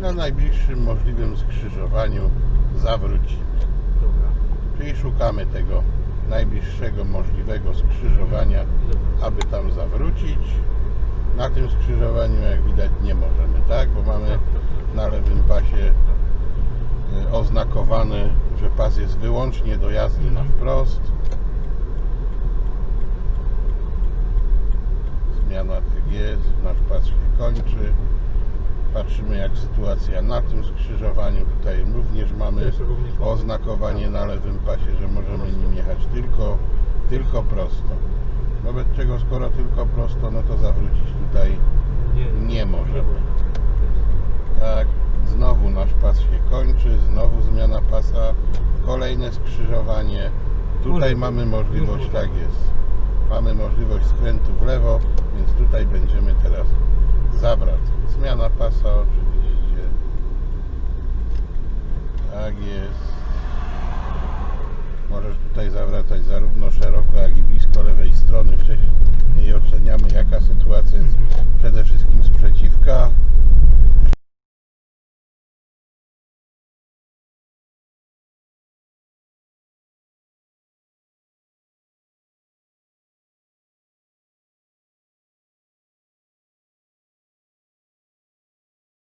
na najbliższym możliwym skrzyżowaniu zawrócimy. Dobra. Czyli szukamy tego najbliższego możliwego skrzyżowania, aby tam zawrócić. Na tym skrzyżowaniu, jak widać, nie możemy, tak? Bo mamy Tak, tak, tak. na lewym pasie y, oznakowany, że pas jest wyłącznie do jazdy na Mhm. wprost. Zmiana TG, nasz pas się kończy. Patrzymy jak sytuacja na tym skrzyżowaniu. Tutaj również mamy oznakowanie na lewym pasie, że możemy nim jechać tylko, tylko prosto. Wobec czego skoro tylko prosto, no to zawrócić tutaj nie możemy. Tak, znowu nasz pas się kończy, znowu zmiana pasa, kolejne skrzyżowanie. Tutaj mamy możliwość, tak jest, mamy możliwość skrętu w lewo, więc tutaj będziemy teraz zawracać. Zmiana pasa oczywiście. Tak jest. Możesz tutaj zawracać zarówno szeroko, jak i blisko lewej strony. Wcześniej oceniamy, jaka sytuacja jest